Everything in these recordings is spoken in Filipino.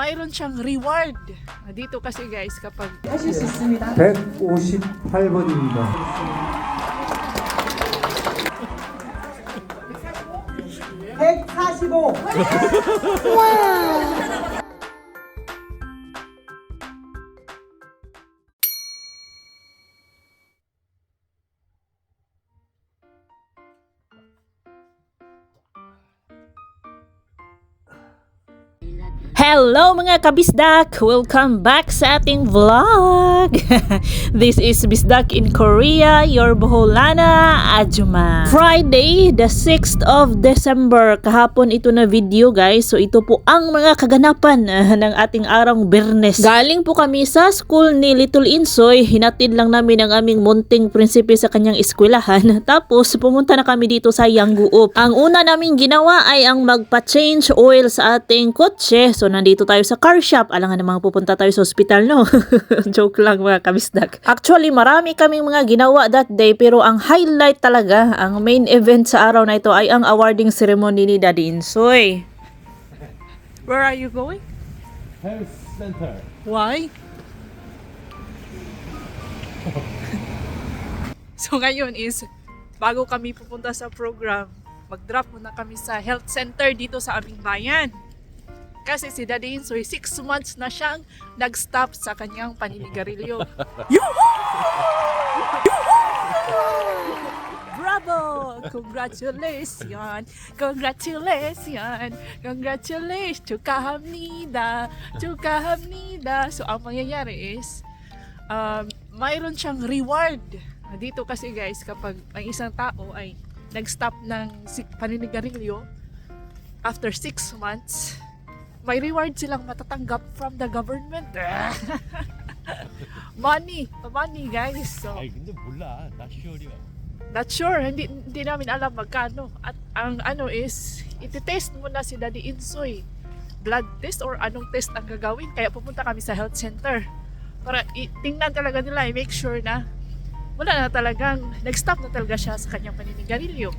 mayroon siyang reward. Dito kasi guys, kapag 하실 수 있습니다. 158번입니다. 백사 mga kabisdak! Welcome back sa ating vlog! This is Bisdak in Korea, your Boholana Ajuma. Friday, the 6th of December. Kahapon ito na video guys. So ito po ang mga kaganapan ng ating arang Bernes. Galing po kami sa school ni Little Insoy. Hinatid lang namin ang aming munting prinsipe sa kanyang eskwelahan. Tapos pumunta na kami dito sa Yangguop. Ang una naming ginawa ay ang magpa-change oil sa ating kotse. So nandito tayo sa car shop. Alangan namang pupunta tayo sa ospital, no? Joke lang mga kabisdak. Actually, marami kaming mga ginawa that day pero ang highlight talaga, ang main event sa araw na ito ay ang awarding ceremony ni Daddy Insoy. Where are you going? Health Center. Why? so ngayon is, bago kami pupunta sa program, mag-drop muna kami sa health center dito sa aming bayan. Kasi si Daddy Insoy, six months na siyang nag-stop sa kanyang paninigarilyo. Bravo! Congratulations! Congratulations! Congratulations! Chukahamnida! Chukahamnida! So, ang mangyayari is, um, mayroon siyang reward. Dito kasi guys, kapag ang isang tao ay nag-stop ng paninigarilyo, after six months, may reward silang matatanggap from the government. money! Money guys! So, 아니 근데 몰라 나 시월이야 Not sure, hindi, hindi namin alam magkano. At ang ano is, iti-test muna si Daddy Insoy. Blood test or anong test ang gagawin. Kaya pupunta kami sa health center. Para i- tingnan talaga nila, i-make sure na wala na talagang, nag-stop na talaga siya sa kanyang paninigarilyo.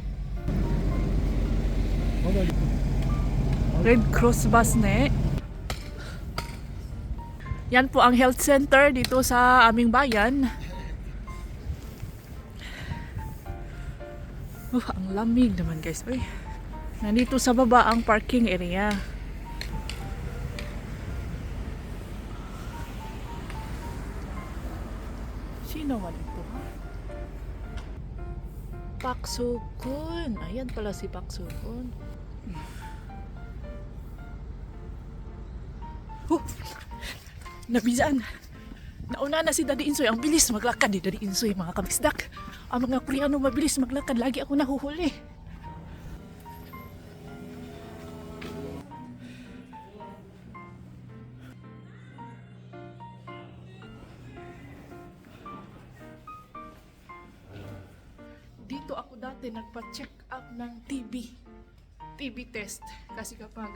Red Cross bus ne. Yan po ang health center dito sa aming bayan. Uh, ang lamig naman guys. Uy. Nandito sa baba ang parking area. Sino man ito? Paksukun. Ayan pala si Paksukun. Huh. Nabizaan. Nauna na si Daddy Insoy. Ang bilis maglakad ni Daddy Insoy, mga kabisdak. Ang mga Koreano mabilis maglakad. Lagi ako nahuhuli. Dito ako dati nagpa-check up ng TB. TB test. Kasi kapag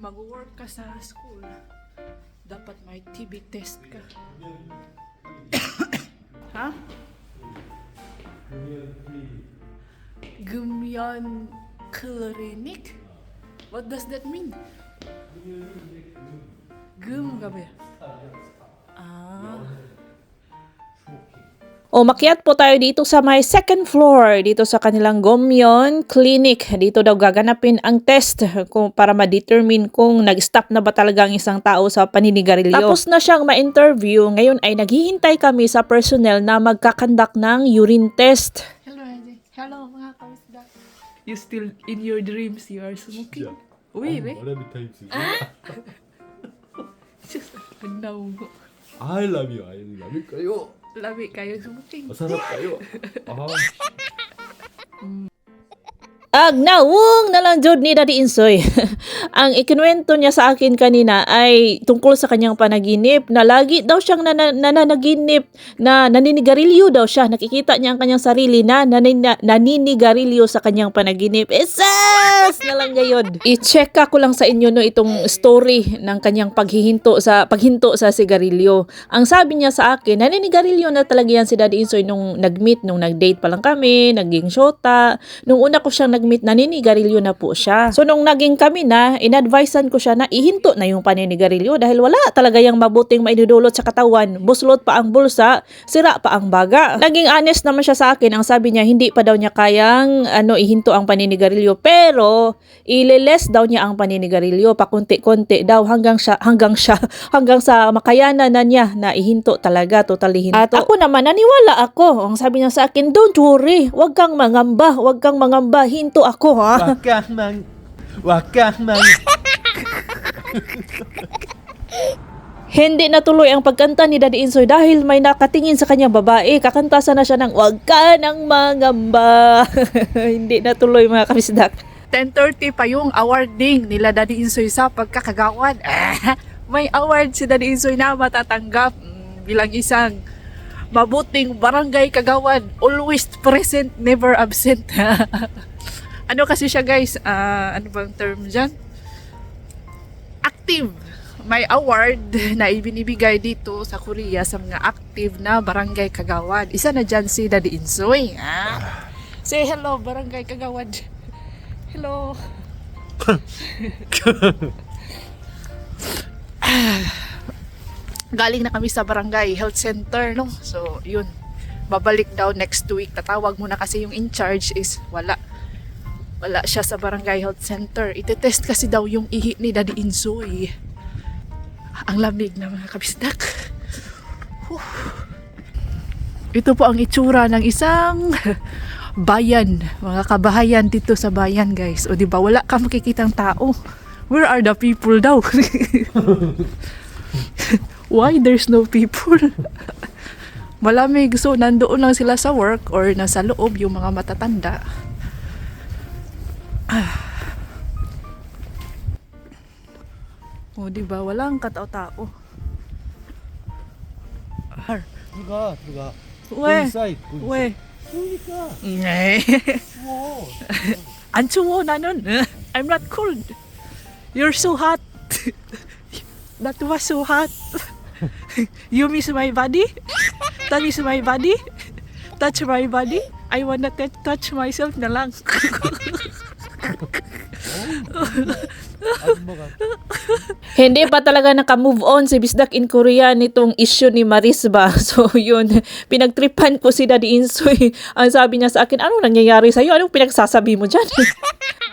mag-work ka sa school, dapat may TB test ka. ha? Gumyan Clinic? What does that mean? Gum gabi. Umakyat po tayo dito sa may second floor dito sa kanilang Gomyon Clinic. Dito daw gaganapin ang test kung para ma-determine kung nag-stop na ba talaga ang isang tao sa paninigarilyo. Tapos na siyang ma-interview, ngayon ay naghihintay kami sa personnel na magkakandak ng urine test. Hello, Eddie. Hello, mga kausda. You still in your dreams, you are smoking. Wait, wait. Wala bitay siya. Just like, I love you, I love you kayo. Labi kayo smoking. masarap kayo. 아 Agnawong na lang jud ni Daddy Insoy. ang ikinuwento niya sa akin kanina ay tungkol sa kanyang panaginip na lagi daw siyang nana- nananaginip na naninigarilyo daw siya. Nakikita niya ang kanyang sarili na nanina- naninigarilyo sa kanyang panaginip. Esas na lang gayon. I-check ako lang sa inyo no itong story ng kanyang paghihinto sa paghinto sa sigarilyo. Ang sabi niya sa akin, naninigarilyo na talaga yan si Daddy Insoy nung nag-meet, nung nag-date pa lang kami, naging shota. Nung una ko siyang nag-meet, naninigarilyo na po siya. So nung naging kami na, inadvisean ko siya na ihinto na yung paninigarilyo dahil wala talaga yung mabuting maidudulot sa katawan. Buslot pa ang bulsa, sira pa ang baga. Naging honest naman siya sa akin. Ang sabi niya, hindi pa daw niya kayang ano, ihinto ang paninigarilyo. Pero, ililes daw niya ang paninigarilyo. Pakunti-kunti daw hanggang siya, hanggang siya, hanggang sa makayanan na niya na ihinto talaga, totally hinto. At ako naman, naniwala ako. Ang sabi niya sa akin, don't worry, wag kang mangamba, wag kang mangamba, hinto ako ha. Wag kang mang... Wag kang mang... Hindi natuloy ang pagkanta ni Daddy Insoy dahil may nakatingin sa kanyang babae. Kakanta sana siya ng wag ka nang mangamba. Hindi natuloy mga kabisdak. 10.30 pa yung awarding nila Daddy Insoy sa pagkakagawad. May award si Daddy Insoy na matatanggap mm, bilang isang mabuting barangay kagawad. Always present, never absent. ano kasi siya guys? Ah, ano bang term dyan? Active. May award na ibinibigay dito sa Korea sa mga active na barangay kagawad. Isa na dyan si Daddy Insoy. Ah. Say hello, barangay kagawad. Hello. Galing na kami sa barangay health center, no? So, yun. Babalik daw next week. Tatawag muna kasi yung in charge is wala. Wala siya sa barangay health center. Itetest kasi daw yung ihi ni Daddy Insoy. Ang lamig na mga kabisdak. Ito po ang itsura ng isang bayan, mga kabahayan dito sa bayan, guys. O di ba wala ka makikitang tao. Where are the people daw? Why there's no people? Malamig. So, nandoon lang sila sa work or nasa loob yung mga matatanda. O, oh, di ba? Walang katao-tao. Har. Luga, diba? luga. Diba? Uwe. Kulisay. Uwe. Uwi ka. Wow. Ang. I'm not cold. You're so hot. That was so hot. you miss my body? That is my body? Touch my body? I wanna touch myself na lang. Hindi pa talaga naka-move on si Bisdak in Korea nitong issue ni Marisba. So yun, pinagtripan ko si Daddy Insoy. Ang sabi niya sa akin, ano nangyayari sa'yo? Anong pinagsasabi mo dyan?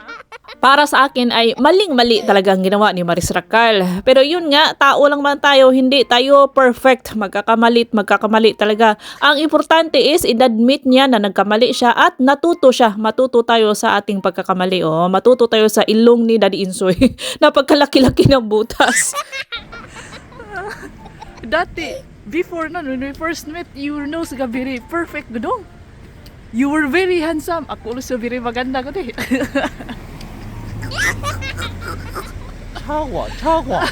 Para sa akin ay maling-mali talaga ang ginawa ni Maris Racal. Pero yun nga, tao lang man tayo, hindi tayo perfect. Magkakamalit, magkakamali talaga. Ang importante is, inadmit niya na nagkamali siya at natuto siya. Matuto tayo sa ating pagkakamali. Oh, matuto tayo sa ilong ni Daddy Insoy. Napagkalaki-laki ng butas. Dati, before na, when we first met, your nose ka very perfect, gudong. You were very handsome. Ako also very maganda ko Chawa, chawa.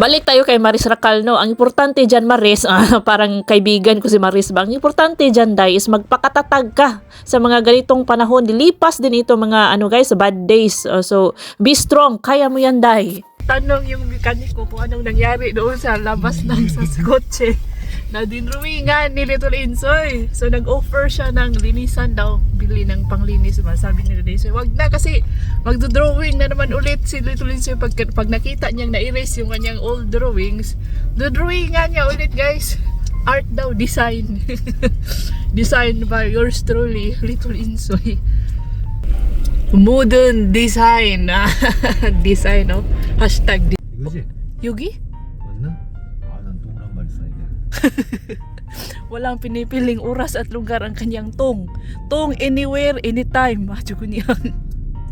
Balik tayo kay Maris Racalno. Ang importante dyan, Maris, uh, parang kaibigan ko si Maris ba, ang importante dyan, Day, is magpakatatag ka sa mga ganitong panahon. Dilipas din ito mga, ano guys, bad days. Uh, so, be strong. Kaya mo yan, Day. Tanong yung mekanik ko kung anong nangyari doon sa labas ng sa kotse. Nadine Rumingan ni Little Insoy. So nag-offer siya ng linisan daw, bili ng panglinis man. Sabi ni Little Insoy, wag na kasi magdo-drawing na naman ulit si Little Insoy. Pag, pag nakita niyang na-erase yung kanyang old drawings, do-drawingan niya ulit guys. Art daw, design. design by yours truly, Little Insoy. Modern design. design, no? Hashtag. Yugi? Yugi? Walang pinipiling oras at lugar ang kanyang tong. Tong anywhere, anytime. Madyo ko niyan.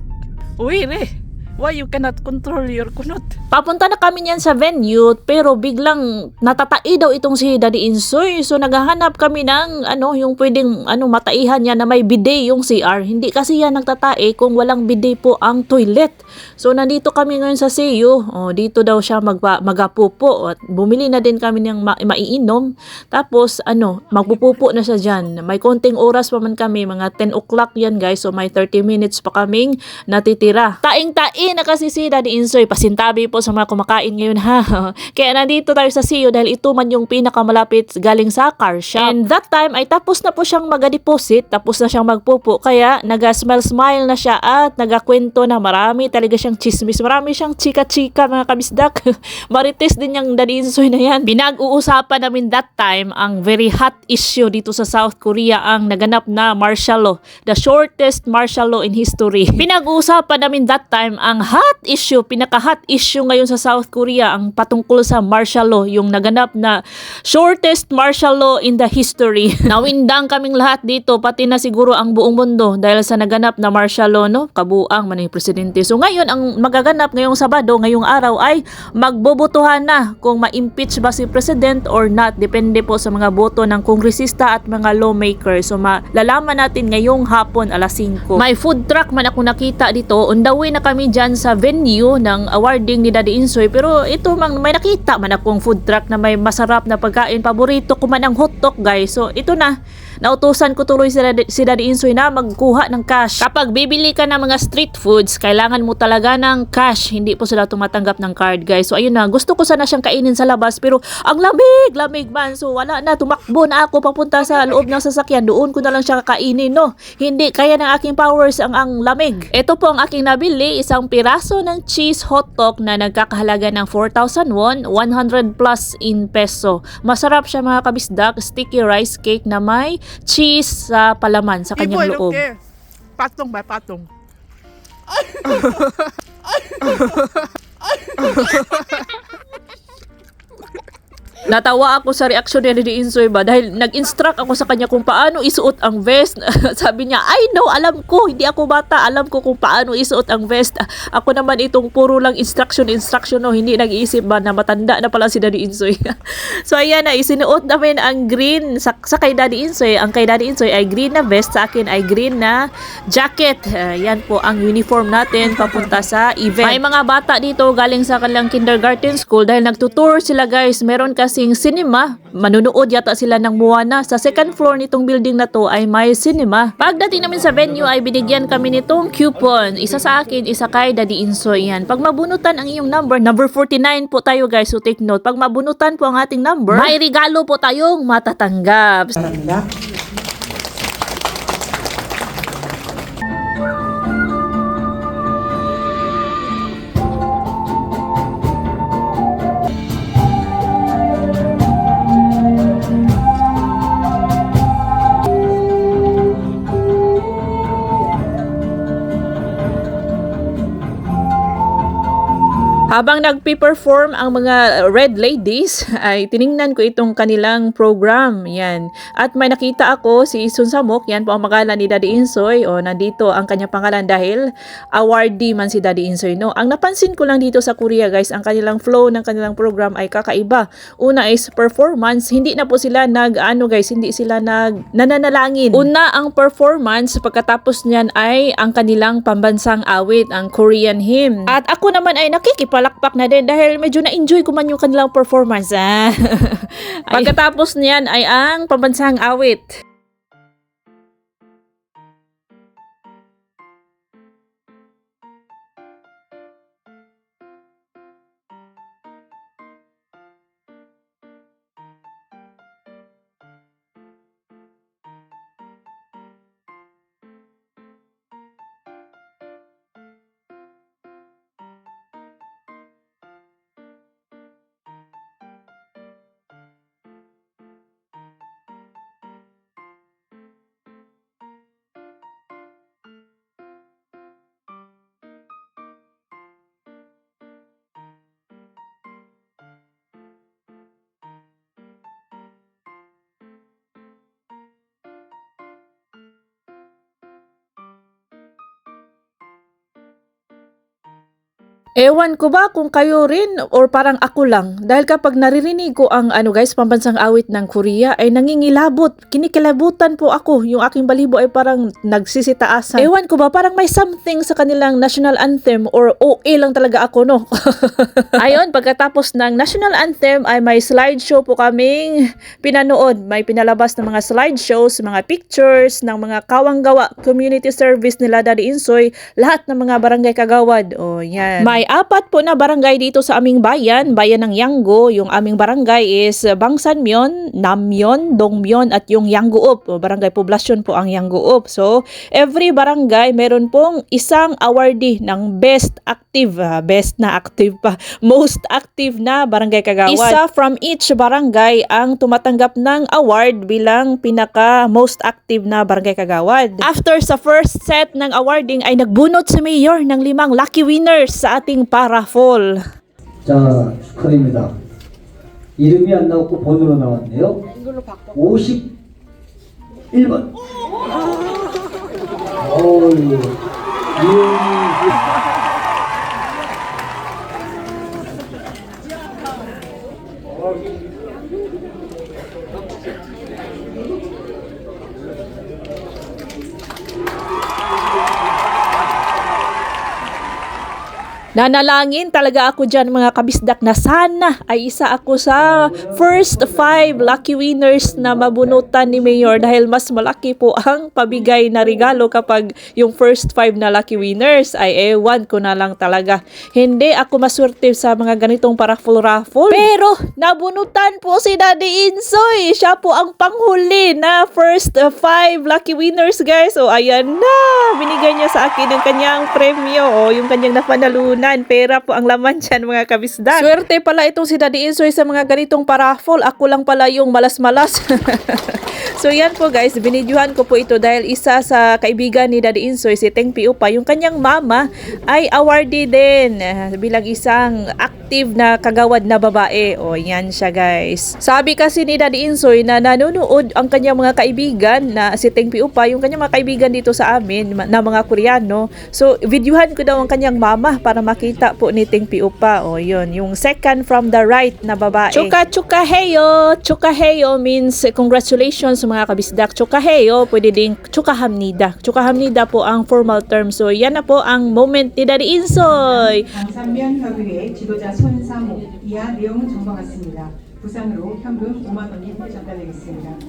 Uy, re. Why you cannot control your kunot? Papunta na kami niyan sa venue, pero biglang natatai daw itong si Daddy Insoy. So, naghahanap kami ng, ano, yung pwedeng, ano, mataihan niya na may bidet yung CR. Hindi kasi yan nagtatae kung walang bidet po ang toilet. So, nandito kami ngayon sa CU. O, dito daw siya magpa, magapupo. At bumili na din kami ng ma- maiinom. Tapos, ano, magpupupo na siya dyan. May konting oras pa man kami, mga 10 o'clock yan guys. So, may 30 minutes pa kaming natitira. Taing-taing Busy na kasi si Daddy Insoy. Pasintabi po sa mga kumakain ngayon ha. Kaya nandito tayo sa CEO dahil ito man yung pinakamalapit galing sa car shop. And that time ay tapos na po siyang mag-deposit. Tapos na siyang magpupo. Kaya naga-smile-smile na siya at nagakwento na marami talaga siyang chismis. Marami siyang chika-chika mga kabisdak. Marites din yung Daddy Insoy na yan. Pinag-uusapan namin that time ang very hot issue dito sa South Korea ang naganap na martial law. The shortest martial law in history. Pinag-uusapan namin that time ang hot issue, pinaka-hot issue ngayon sa South Korea ang patungkol sa martial law, yung naganap na shortest martial law in the history. Nawindang kaming lahat dito, pati na siguro ang buong mundo dahil sa naganap na martial law, no? Kabuang man yung presidente. So ngayon, ang magaganap ngayong Sabado, ngayong araw ay magbobotohan na kung ma-impeach ba si president or not. Depende po sa mga boto ng kongresista at mga lawmakers. So malalaman natin ngayong hapon alas 5. May food truck man ako nakita dito. On the way na kami dyan sa venue ng awarding ni Daddy Insoy. Pero ito mang may nakita man akong food truck na may masarap na pagkain. Paborito ko man ang hotdog guys. So ito na. Nautusan ko tuloy si Daddy, si Daddy Insoy na magkuha ng cash. Kapag bibili ka ng mga street foods, kailangan mo talaga ng cash. Hindi po sila tumatanggap ng card guys. So ayun na, gusto ko sana siyang kainin sa labas pero ang lamig, lamig man. So wala na, tumakbo na ako papunta sa loob ng sasakyan. Doon ko na lang siya kakainin, no? Hindi, kaya ng aking powers ang, ang lamig. Ito po ang aking nabili, isang piraso ng cheese hotdog na nagkakahalaga ng 4,000 won, 100 plus in peso. Masarap siya mga kabisdak, sticky rice cake na may cheese sa palaman sa Ibo, kanyang loob. Patong ba? Patong. Natawa ako sa reaksyon ni Daddy Insoy ba dahil nag-instruct ako sa kanya kung paano isuot ang vest. Sabi niya, I know, alam ko, hindi ako bata, alam ko kung paano isuot ang vest. Ako naman itong puro lang instruction, instruction, no, hindi nag-iisip ba na matanda na pala si Daddy Insoy. so ayan na, isinuot namin ang green sa, sa kay Daddy Insoy. Ang kay Daddy Insoy ay green na vest, sa akin ay green na jacket. Uh, yan po ang uniform natin papunta sa event. May mga bata dito galing sa kanilang kindergarten school dahil nagtutour sila guys. Meron kasing cinema. Manunood yata sila ng Moana. Sa second floor nitong building na to ay may cinema. Pagdating namin sa venue ay binigyan kami nitong coupon. Isa sa akin, isa kay Daddy Insoy yan. Pag mabunutan ang iyong number, number 49 po tayo guys. So take note. Pag mabunutan po ang ating number, may regalo po tayong matatanggap. Habang nagpe-perform ang mga red ladies, ay tiningnan ko itong kanilang program. Yan. At may nakita ako si Sun Samok, yan po ang pangalan ni Daddy Insoy. O nandito ang kanyang pangalan dahil awardee man si Daddy Insoy. No? Ang napansin ko lang dito sa Korea guys, ang kanilang flow ng kanilang program ay kakaiba. Una is performance, hindi na po sila nag, ano guys, hindi sila nag nananalangin. Una ang performance, pagkatapos niyan ay ang kanilang pambansang awit, ang Korean hymn. At ako naman ay nakikipalakpak na din dahil medyo na-enjoy ko man yung kanilang performance. Ah. Pagkatapos niyan ay ang pambansang awit. Ewan ko ba kung kayo rin or parang ako lang. Dahil kapag naririnig ko ang ano guys, pambansang awit ng Korea ay nangingilabot. Kinikilabutan po ako. Yung aking balibo ay parang nagsisitaasan. Ewan ko ba, parang may something sa kanilang national anthem or OA lang talaga ako no. Ayon, pagkatapos ng national anthem ay may slideshow po kaming pinanood. May pinalabas ng mga slideshows, mga pictures ng mga kawanggawa community service nila Daddy Insoy, lahat ng mga barangay kagawad. O yan. May apat po na barangay dito sa aming bayan, bayan ng Yanggo. Yung aming barangay is Bangsanmyon, Namyon, Dongmyon at yung Yangguop. Barangay poblasyon po ang Yangguop. So, every barangay meron pong isang awardee ng best active, ah, best na active pa, most active na barangay kagawad. Isa from each barangay ang tumatanggap ng award bilang pinaka most active na barangay kagawad. After sa first set ng awarding ay nagbunot si Mayor ng limang lucky winners sa ating paraffol. 자, 축하드립니다. 이름이 안 나왔고 번호로 나왔네요. 51번. 어우, Nanalangin talaga ako dyan mga kabisdak na sana ay isa ako sa first five lucky winners na mabunutan ni Mayor dahil mas malaki po ang pabigay na regalo kapag yung first five na lucky winners ay ewan ko na lang talaga. Hindi ako maswerte sa mga ganitong paraffle-raffle. Pero nabunutan po si Daddy Insoy. Siya po ang panghuli na first five lucky winners guys. O ayan na. Binigay niya sa akin ang kanyang premyo. O yung kanyang napanalunan. Pera po ang laman dyan mga kabisdak. Swerte pala itong si Daddy Insoy sa mga ganitong paraffle. Ako lang pala yung malas-malas. So yan po guys, binidyohan ko po ito dahil isa sa kaibigan ni Daddy Insoy, si Teng Piu pa, yung kanyang mama ay awardee din bilang isang active na kagawad na babae. O yan siya guys. Sabi kasi ni Daddy Insoy na nanonood ang kanyang mga kaibigan na si Teng Piu pa, yung kanyang mga kaibigan dito sa amin na mga Koreano. So videohan ko daw ang kanyang mama para makita po ni Teng Piu pa. O yun, yung second from the right na babae. Chuka chuka heyo! Chuka heyo means congratulations mga kabisdak. Chuka heyo, pwede ding chukahamnida. Chukahamnida po ang formal term. So yan na po ang moment ni Daddy Insoy. 방산면 협의회 지도자 손사모 이하 내용은 정과 같습니다. 부산으로 현금 5만 원이 전달되겠습니다.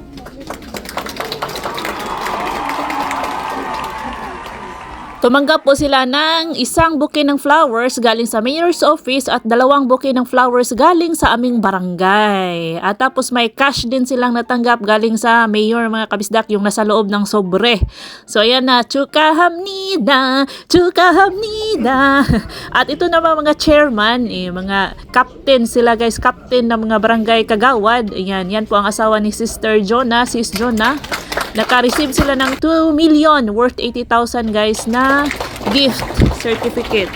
Tumanggap po sila ng isang bouquet ng flowers galing sa mayor's office at dalawang bouquet ng flowers galing sa aming barangay. At tapos may cash din silang natanggap galing sa mayor mga kabisdak yung nasa loob ng sobre. So ayan na, chukahamnida, chukahamnida. At ito naman mga chairman, eh, mga captain sila guys, captain ng mga barangay kagawad. Ayan, yan po ang asawa ni Sister Jonah, Sis Jonah. Naka-receive sila ng 2 million worth 80,000 guys na gift certificate.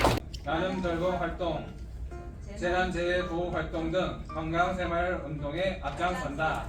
나눔 절거 활동, 재난재해 보호 활동 등 건강생활 운동에 앞장선다.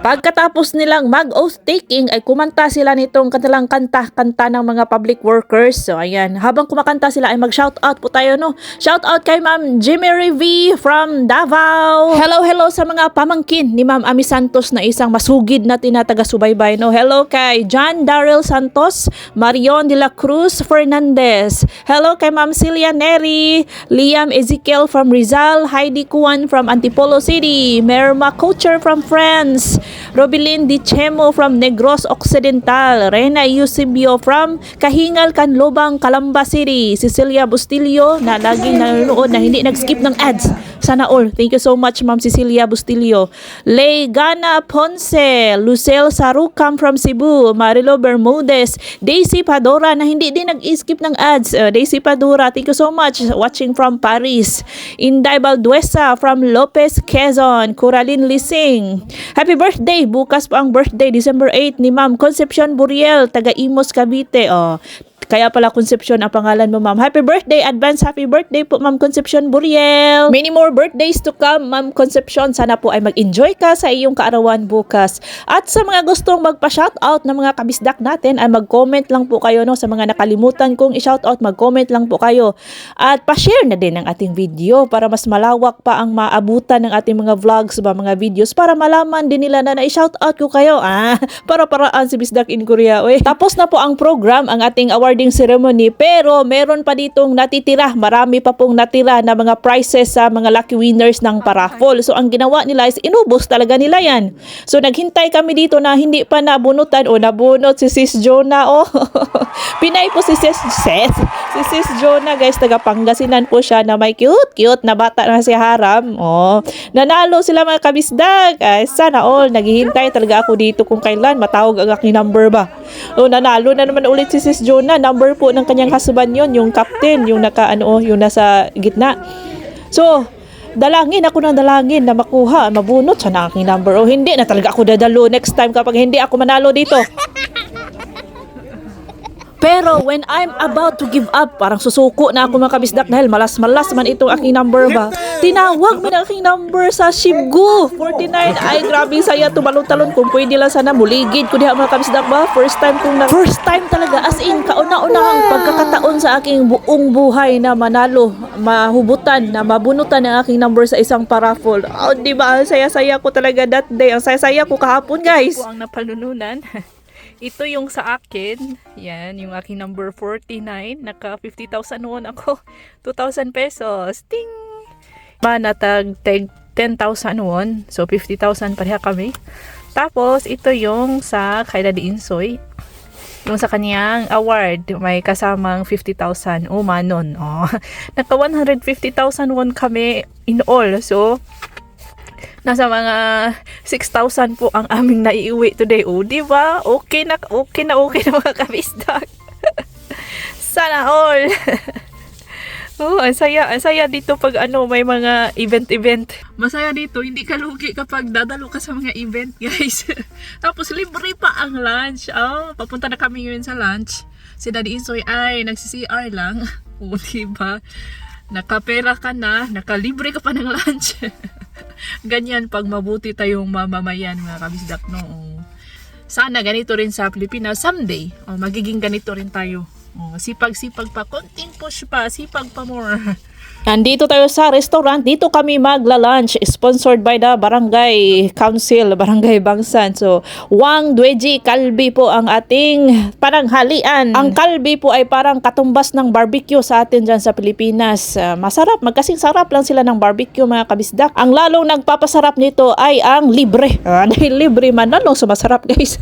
Pagkatapos nilang mag-oath taking ay kumanta sila nitong kanilang kanta-kanta ng mga public workers. So ayan, habang kumakanta sila ay mag-shoutout po tayo no. Shoutout kay Ma'am Jimmy Rivi from Davao. Hello, hello sa mga pamangkin ni Ma'am Ami Santos na isang masugid na tinataga-subaybay no. Hello kay John Darrell Santos, Marion de la Cruz Fernandez. Hello kay Ma'am Celia Neri, Liam Ezekiel from Rizal, Heidi Kuan from Antipolo City, Merma Coacher from France, Robilin Di Chemo from Negros Occidental, Rena Eusebio from Kahingal, Canlobang, Calamba City, Cecilia Bustilio na laging nanonood na hindi nag-skip ng ads. Sana all. Thank you so much, Ma'am Cecilia Bustilio. Leigana Ponce, Lucel Sarukam from Cebu, Marilo Bermudez, Daisy Padora na hindi din nag-skip ng ads. Uh, Daisy Padora, thank you so much. Watching from Paris. Inday Balduesa from Lopez, Quezon. Coraline Lising. Happy birthday! Bukas po ang birthday, December 8 ni Ma'am Concepcion Buriel, taga Imos, Cavite. Oh, kaya pala Concepcion ang pangalan mo, ma'am. Happy birthday! Advance happy birthday po, ma'am Concepcion Buriel! Many more birthdays to come, Ma'am Concepcion. Sana po ay mag-enjoy ka sa iyong kaarawan bukas. At sa mga gustong magpa-shoutout ng mga kabisdak natin, ay mag-comment lang po kayo no, sa mga nakalimutan kong i-shoutout, mag-comment lang po kayo. At pa-share na din ang ating video para mas malawak pa ang maabutan ng ating mga vlogs ba mga videos para malaman din nila na na-shoutout ko kayo. Ah, para paraan si Bisdak in Korea. Uy. Tapos na po ang program, ang ating awarding ceremony, pero meron pa ditong natitira. Marami pa pong natira na mga prizes sa mga lucky winners ng paraffol. So ang ginawa nila is inubos talaga nila yan. So naghintay kami dito na hindi pa nabunutan o nabunot si Sis Jonah. Oh. Pinay po si Sis Seth. Si Sis Jonah guys, taga Pangasinan po siya na may cute cute na bata na si Haram. Oh. Nanalo sila mga kabisdag. Ay, sana all naghihintay talaga ako dito kung kailan matawag ang aking number ba. Oh, nanalo na naman ulit si Sis Jonah. Number po ng kanyang husband yon, yung captain, yung naka ano, yung nasa gitna. So, dalangin ako ng dalangin na makuha, mabunot sa aking number. O hindi na talaga ako dadalo next time kapag hindi ako manalo dito. Pero when I'm about to give up, parang susuko na ako mga kabisdak dahil malas-malas man itong aking number ba. Tinawag mo na aking number sa Shibgu 49. Ay, grabe saya tumalon-talon kung pwede lang sana muligid ko diha mga kabisdak ba. First time kong na first time talaga as in kauna-una ang pagkakataon sa aking buong buhay na manalo, mahubutan, na mabunutan ang aking number sa isang paraffol. Oh, di ba? Ang saya-saya ko talaga that day. Ang saya-saya ko kahapon, guys. ang napalununan. Ito yung sa akin. Yan, yung aking number 49. Naka 50,000 won ako. 2,000 pesos. Ting! Ba, natag tag 10,000 won. So, 50,000 pareha kami. Tapos, ito yung sa kay Daddy Insoy. Yung sa kaniyang award, may kasamang 50,000 umanon. Oh. Naka 150,000 won kami in all. So, nasa mga 6,000 po ang aming naiuwi today. O, di ba? Okay na, okay na, okay na mga kabisdak. Sana all. Oh, ang saya, ang saya dito pag ano, may mga event-event. Masaya dito, hindi ka lugi kapag dadalo ka sa mga event, guys. Tapos libre pa ang lunch. Oh, papunta na kami ngayon sa lunch. Si Daddy Insoy ay nagsi-CR lang. O, diba? Nakapera ka na, nakalibre ka pa ng lunch. Ganyan pag mabuti tayong mamamayan mga kabisdak no. Sana ganito rin sa Pilipinas someday. Oh, magiging ganito rin tayo. Oh, sipag-sipag pa, konting push pa, sipag pa more. Nandito tayo sa restaurant. Dito kami magla-lunch. Sponsored by the Barangay Council, Barangay Bangsan. So, Wang Dweji Kalbi po ang ating paranghalian. Ang kalbi po ay parang katumbas ng barbecue sa atin dyan sa Pilipinas. Ah, masarap. Magkasing sarap lang sila ng barbecue mga kabisdak. Ang lalong nagpapasarap nito ay ang libre. Ah, dahil libre man, lalong sumasarap guys.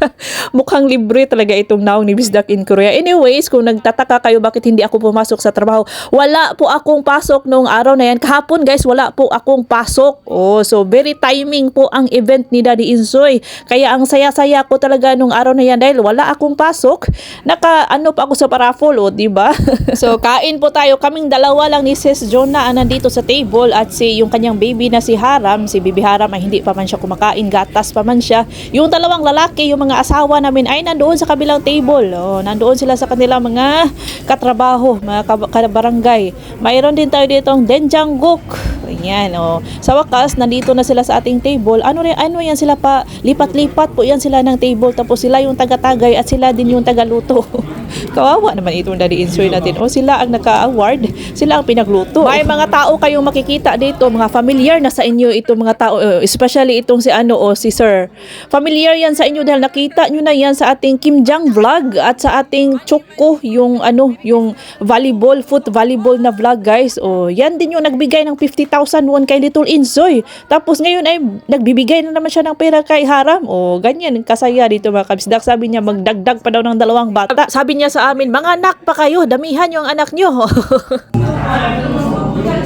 Mukhang libre talaga itong naong ni Bisdak in Korea. Anyways, kung nagtataka kayo bakit hindi ako pumasok sa trabaho, wala po akong pasok nung araw na yan. Kahapon guys, wala po akong pasok. Oh, so very timing po ang event ni Daddy Insoy. Kaya ang saya-saya ko talaga nung araw na yan dahil wala akong pasok. Naka ano pa ako sa paraffol, oh, di ba? so kain po tayo. Kaming dalawa lang ni Sis Jonah ang nandito sa table at si yung kanyang baby na si Haram, si Bibi Haram ay hindi pa man siya kumakain, gatas pa man siya. Yung dalawang lalaki, yung mga asawa namin ay nandoon sa kabilang table. Oh, nandoon sila sa kanilang mga katrabaho, mga kab- kabarangay. Mayroon din tayo ditong Denjangguk. Ayan, oh. Sa wakas, nandito na sila sa ating table. Ano rin, ano yan sila pa, lipat-lipat po yan sila ng table. Tapos sila yung taga-tagay at sila din yung tagaluto. Kawawa naman itong Daddy Insoy natin. O sila ang naka-award, sila ang pinagluto. May mga tao kayong makikita dito, mga familiar na sa inyo itong mga tao, eh, especially itong si ano o si Sir. Familiar yan sa inyo dahil nakita nyo na yan sa ating Kim Jang vlog at sa ating Choco, yung ano, yung volleyball, foot volleyball na vlog guys. O yan din yung nagbigay ng 50,000 won kay Little Insoy. Tapos ngayon ay nagbibigay na naman siya ng pera kay Haram. O ganyan, kasaya dito mga kabisdak. Sabi niya magdagdag pa daw ng dalawang bata. Sabi niya sa amin, mga anak pa kayo, damihan yung anak niyo.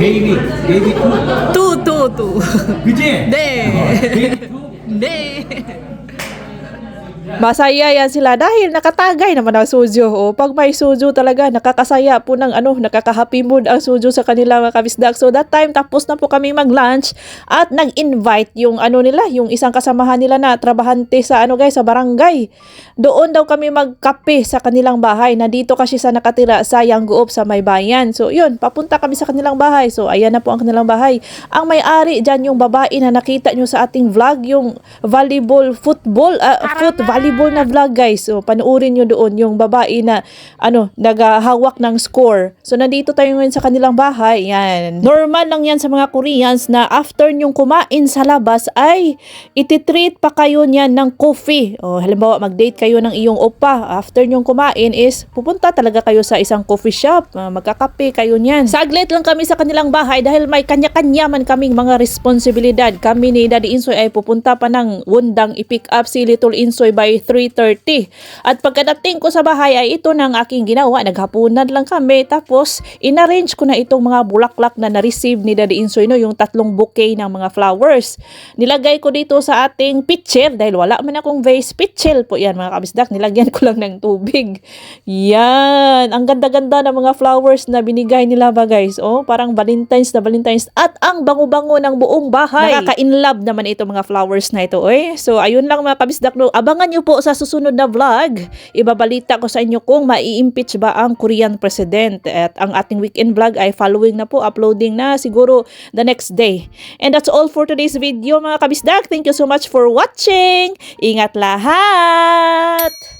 baby, baby two. Two, two, two. Vijay? De. Baby? De. Masaya yan sila dahil nakatagay naman ang sujo. O, pag may sujo talaga, nakakasaya po ng ano, nakaka-happy mood ang sujo sa kanila mga kabisdak. So that time, tapos na po kami mag-lunch at nag-invite yung ano nila, yung isang kasamahan nila na trabahante sa ano guys, sa barangay. Doon daw kami magkape sa kanilang bahay. Na dito kasi sa nakatira sa Yangguop sa may bayan. So yun, papunta kami sa kanilang bahay. So ayan na po ang kanilang bahay. Ang may-ari dyan yung babae na nakita nyo sa ating vlog, yung volleyball, football, ah, foot volleyball na vlog guys. So panoorin nyo doon yung babae na ano, naghahawak ng score. So nandito tayo ngayon sa kanilang bahay. Yan. Normal lang yan sa mga Koreans na after nyong kumain sa labas ay ititreat pa kayo niyan ng coffee. O halimbawa mag-date kayo ng iyong opa. After nyong kumain is pupunta talaga kayo sa isang coffee shop. Ah, magkakape kayo niyan. Saglit lang kami sa kanilang bahay dahil may kanya-kanya man kaming mga responsibilidad. Kami ni Daddy Insoy ay pupunta pa ng Wundang i-pick up si Little Insoy by 3.30. At pagkadating ko sa bahay ay ito na ang aking ginawa. Naghapunan lang kami. Tapos inarrange ko na itong mga bulaklak na na-receive ni Daddy Insoy no, yung tatlong bouquet ng mga flowers. Nilagay ko dito sa ating pitcher dahil wala man akong vase. Pitchel po yan mga kabisdak. Nilagyan ko lang ng tubig. Yan. Ang ganda-ganda ng mga flowers na binigay nila ba guys. Oh, parang Valentine's na Valentine's. At ang bango-bango ng buong bahay. Nakaka-inlove naman ito mga flowers na ito. Eh. So ayun lang mga kabisdak. No. Abangan nyo po sa susunod na vlog. Ibabalita ko sa inyo kung mai-impeach ba ang Korean president. At ang ating weekend vlog ay following na po. Uploading na siguro the next day. And that's all for today's video mga kabisdak. Thank you so much for watching. Ingat lahat!